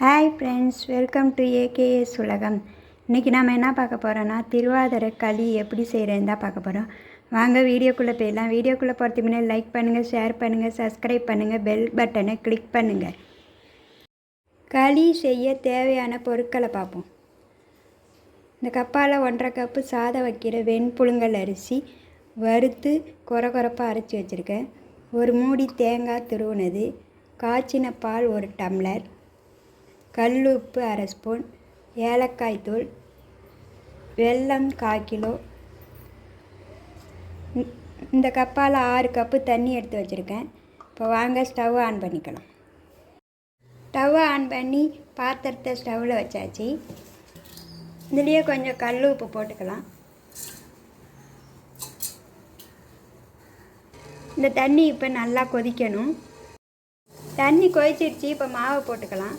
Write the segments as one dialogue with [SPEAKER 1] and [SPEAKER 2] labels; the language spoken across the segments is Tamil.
[SPEAKER 1] Hi friends welcome to AKS உலகம். இன்றைக்கி நம்ம என்ன பார்க்க போகிறோன்னா திருவாதிரை களி எப்படி செய்கிறேன்னு தான் பார்க்க போகிறோம் வாங்க வீடியோக்குள்ளே போயிடலாம். வீடியோக்குள்ளே போகிறதுக்கு முன்னாடி லைக் பண்ணுங்கள் ஷேர் பண்ணுங்கள் சப்ஸ்கிரைப் பண்ணுங்கள் பெல் பட்டனை கிளிக் பண்ணுங்கள் களி செய்ய தேவையான பொருட்களை பார்ப்போம். இந்த கப்பால் ஒன்றரை கப்பு சாதம் வைக்கிற வெண்புழுங்கல் அரிசி வறுத்து கொர கொரப்பாக அரைச்சி வச்சுருக்கேன். ஒரு மூடி தேங்காய் துருவுனது காய்ச்சின பால் ஒரு டம்ளர் கல் உப்பு அரை ஸ்பூன் ஏலக்காய் தூள் வெல்லம் கால் கிலோ இந்த- கப்பால் ஆறு கப்பு தண்ணி எடுத்து வச்சுருக்கேன். இப்போ வாங்க ஸ்டவ் ஆன் பண்ணிக்கலாம். ஸ்டவ் ஆன் பண்ணி பாத்திரத்தை ஸ்டவ்வில் வச்சாச்சு. இதுலேயே கொஞ்சம் கல் உப்பு போட்டுக்கலாம். இந்த தண்ணி இப்போ நல்லா கொதிக்கணும். தண்ணி கொதிச்சிருச்சு இப்போ மாவு போட்டுக்கலாம்.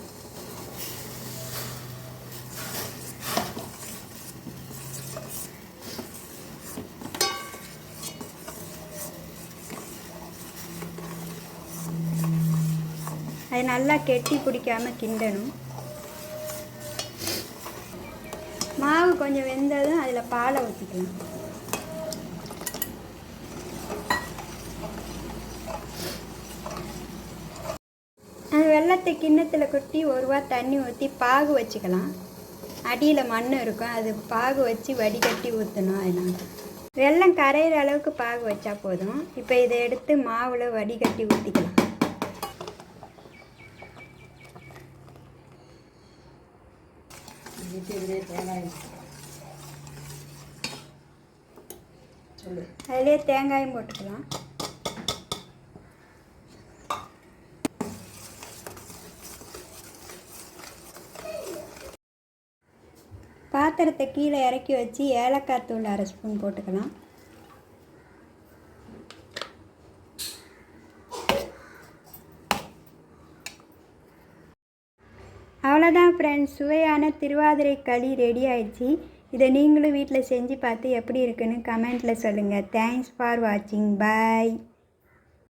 [SPEAKER 1] அது நல்லா கெட்டி பிடிக்காமல் கிண்டணும். மாவு கொஞ்சம் வெந்ததும் அதில் பாலை ஊற்றிக்கலாம் அந்த வெள்ளத்தை கிண்ணத்தில் கொட்டி ஒரு ரூபா தண்ணி ஊற்றி பாகு வச்சுக்கலாம். அடியில் மண் இருக்கும் அது பாகு வச்சு வடிகட்டி ஊற்றணும் அதெல்லாம் வெள்ளம் கரையிற அளவுக்கு பாகு வச்சா போதும். இப்போ இதை எடுத்து மாவில் வடிகட்டி ஊற்றிக்கலாம் அதிலே தேங்காயும் போட்டுக்கலாம். பாத்திரத்தை கீழே இறக்கி வச்சு ஏலக்காய் தூள் அரை ஸ்பூன் போட்டுக்கலாம். அவ்வளோதான் ஃப்ரெண்ட்ஸ் சுவையான திருவாதிரை களி ரெடி ஆயிடுச்சு. இதை நீங்களும் வீட்டில் செஞ்சு பார்த்து எப்படி இருக்குன்னு கமெண்ட்டில் சொல்லுங்கள் தேங்க்ஸ் ஃபார் வாட்சிங் பாய்